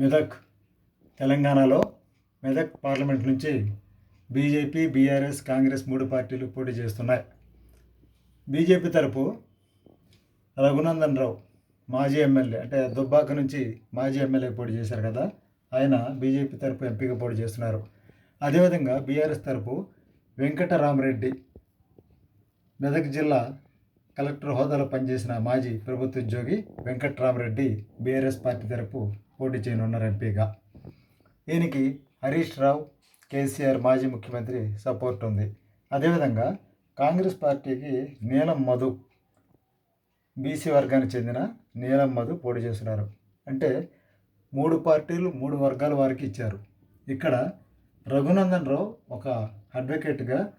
మెదక్ తెలంగాణలో మెదక్ పార్లమెంట్ నుంచి BJP BRS Congress మూడు పార్టీలు పోటీ చేస్తున్నాయి. బీజేపీ తరపు రఘునందన్ రావు మాజీ ఎమ్మెల్యే అంటే దుబ్బాక నుంచి మాజీ ఎమ్మెల్యే పోటీ చేశారు కదా ఆయన బీజేపీ తరపు ఎంపీగా పోటీ చేస్తున్నారు. అదేవిధంగా బీఆర్ఎస్ తరపు వెంకటరామరెడ్డి మెదక్ జిల్లా కలెక్టర్ హోదాలో పనిచేసిన మాజీ ప్రభుత్వ ఉద్యోగి వెంకట్రామరెడ్డి బీఆర్ఎస్ పార్టీ తరపు పోటీ చేయనున్నారు ఎంపీగా. దీనికి హరీష్ రావు కేసీఆర్ మాజీ ముఖ్యమంత్రి సపోర్ట్ ఉంది. అదేవిధంగా కాంగ్రెస్ పార్టీకి నీలం మధు బీసీ వర్గానికి చెందిన నీలం మధు పోటీ చేస్తున్నారు. అంటే మూడు పార్టీలు మూడు వర్గాల వారికి ఇచ్చారు. ఇక్కడ రఘునందన్ రావు ఒక అడ్వకేట్గా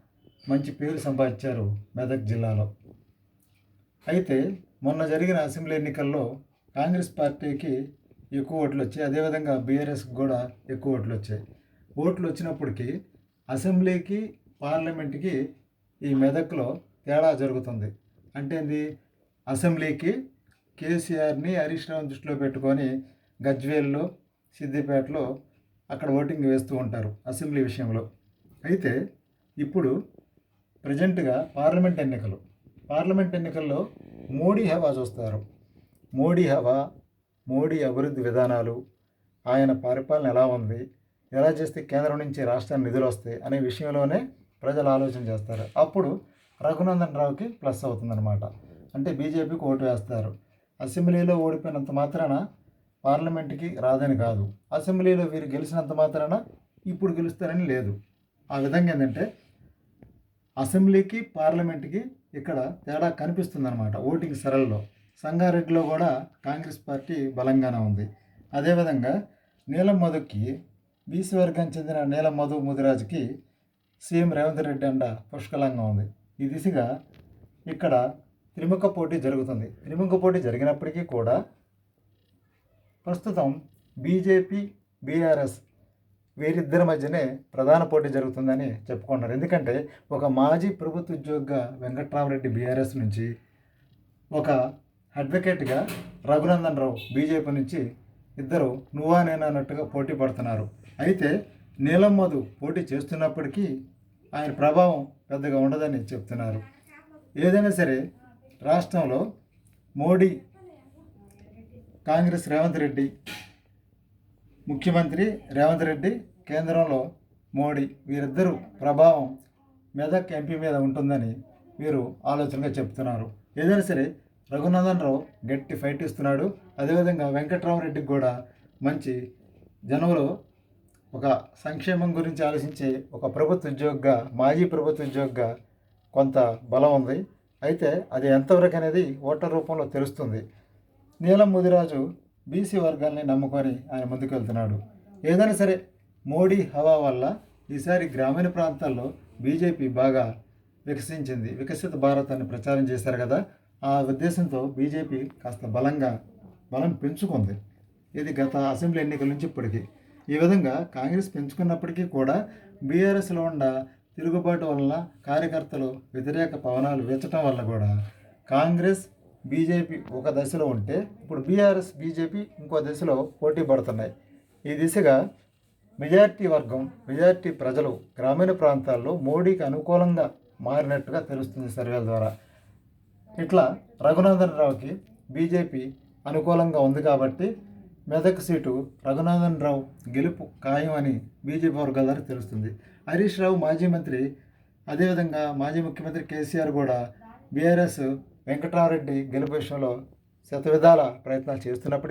మంచి పేరు సంపాదించారు మెదక్ జిల్లాలో. అయితే మొన్న జరిగిన అసెంబ్లీ ఎన్నికల్లో కాంగ్రెస్ పార్టీకి ఎక్కువ ఓట్లు వచ్చాయి. అదేవిధంగా బీఆర్ఎస్కి కూడా ఎక్కువ ఓట్లు వచ్చాయి. ఓట్లు వచ్చినప్పటికీ అసెంబ్లీకి పార్లమెంట్కి ఈ మెదక్లో తేడా జరుగుతుంది. అంటే ఇది అసెంబ్లీకి కేసీఆర్ని హరీష్ రావు దృష్టిలో పెట్టుకొని గజ్వేల్లో సిద్దిపేటలో అక్కడ ఓటింగ్ వేస్తూ ఉంటారు అసెంబ్లీ విషయంలో. అయితే ఇప్పుడు ప్రజెంట్గా పార్లమెంట్ ఎన్నికలు. పార్లమెంట్ ఎన్నికల్లో మోడీ హవా చూస్తారు. మోడీ హవా మోడీ అభివృద్ధి విధానాలు ఆయన పరిపాలన ఎలా ఉంది ఎలా చేస్తే కేంద్రం నుంచి రాష్ట్రానికి నిధులు వస్తాయి అనే విషయంలోనే ప్రజలు ఆలోచన చేస్తారు. అప్పుడు రఘునందన్ రావుకి ప్లస్ అవుతుందన్నమాట. అంటే బీజేపీకి ఓటు వేస్తారు. అసెంబ్లీలో ఓడిపోయినంత మాత్రాన పార్లమెంట్కి రాదని కాదు. అసెంబ్లీలో వీరు గెలిచినంత మాత్రాన ఇప్పుడు గెలుస్తారని లేదు. ఆ విధంగా ఏంటంటే అసెంబ్లీకి పార్లమెంట్కి ఇక్కడ తేడా కనిపిస్తుందన్నమాట. ఓటింగ్ సరళలో. సంగారెడ్డిలో కూడా కాంగ్రెస్ పార్టీ బలంగానే ఉంది. అదేవిధంగా నీలం మధుకి బీసీ వర్గానికి చెందిన నీలం మధు ముదిరాజుకి సీఎం రేవంత్ రెడ్డి అండ పుష్కలంగా ఉంది. ఈ దిశగా ఇక్కడ త్రిముఖ పోటీ జరుగుతుంది. త్రిముఖ పోటీ జరిగినప్పటికీ కూడా ప్రస్తుతం బీజేపీ బీఆర్ఎస్ వీరిద్దరి మధ్యనే ప్రధాన పోటీ జరుగుతుందని చెప్పుకుంటారు ఎందుకంటే ఒక మాజీ ప్రభుత్వ ఉద్యోగిగా వెంకట్రామరెడ్డి బీఆర్ఎస్ నుంచి ఒక అడ్వకేట్గా రఘునందన్ రావు బీజేపీ నుంచి ఇద్దరు నువ్వా నేనా అన్నట్టుగా పోటీ పడుతున్నారు. అయితే నీలం మధు పోటీ చేస్తున్నప్పటికీ ఆయన ప్రభావం పెద్దగా ఉండదని చెప్తున్నారు. ఏదైనా సరే రాష్ట్రంలో మోడీ కాంగ్రెస్ రేవంత్ రెడ్డి ముఖ్యమంత్రి రేవంత్ రెడ్డి కేంద్రంలో మోడీ వీరిద్దరూ ప్రభావం మెదక్ ఎంపీ మీద ఉంటుందని వీరు ఆలోచనగా చెప్తున్నారు. ఏదైనా సరే రఘునందన్ రావు గట్టి ఫైట్ ఇస్తున్నాడు. అదేవిధంగా వెంకట్రామరెడ్డికి కూడా మంచి జనంలో ఒక సంక్షేమం గురించి ఆలోచించే ఒక ప్రభుత్వ ఉద్యోగిగా మాజీ ప్రభుత్వ ఉద్యోగిగా కొంత బలం ఉంది. అయితే అది ఎంతవరకు అనేది ఓటర్ రూపంలో తెలుస్తుంది. నీలం ముదిరాజు బీసీ వర్గాల్ని నమ్ముకొని ఆయన ముందుకు వెళ్తున్నాడు ఏదైనా సరే మోడీ హవా వల్ల ఈసారి గ్రామీణ ప్రాంతాల్లో బీజేపీ బాగా వికసించింది. వికసిత భారత్ అని ప్రచారం చేశారు కదా. ఆ ఉద్దేశంతో బీజేపీ కాస్త బలంగా బలం పెంచుకుంది. ఇది గత అసెంబ్లీ ఎన్నికల నుంచి ఇప్పటికీ. ఈ విధంగా కాంగ్రెస్ పెంచుకున్నప్పటికీ కూడా బీఆర్ఎస్లో ఉన్న తిరుగుబాటు వలన కార్యకర్తలు వ్యతిరేక పవనాలు వీచటం వల్ల కూడా కాంగ్రెస్ బీజేపీ ఒక దశలో ఉంటే ఇప్పుడు బీఆర్ఎస్ బీజేపీ ఇంకో దశలో పోటీ పడుతున్నాయి. ఈ దిశగా మెజార్టీ వర్గం మెజార్టీ ప్రజలు గ్రామీణ ప్రాంతాల్లో మోడీకి అనుకూలంగా మారినట్టుగా తెలుస్తుంది సర్వేల ద్వారా. ఇట్లా రఘునాథన్ రావుకి బీజేపీ అనుకూలంగా ఉంది కాబట్టి మెదక్ సీటు రఘునాథన్ రావు గెలుపు ఖాయం అని బీజేపీ వర్గాల ద్వారా తెలుస్తుంది. హరీష్ రావు మాజీ మంత్రి అదేవిధంగా మాజీ ముఖ్యమంత్రి కేసీఆర్ కూడా బీఆర్ఎస్ వెంకటరామరెడ్డి గెలుపు విషయంలో శతవిధాల ప్రయత్నాలు చేస్తున్నప్పటికీ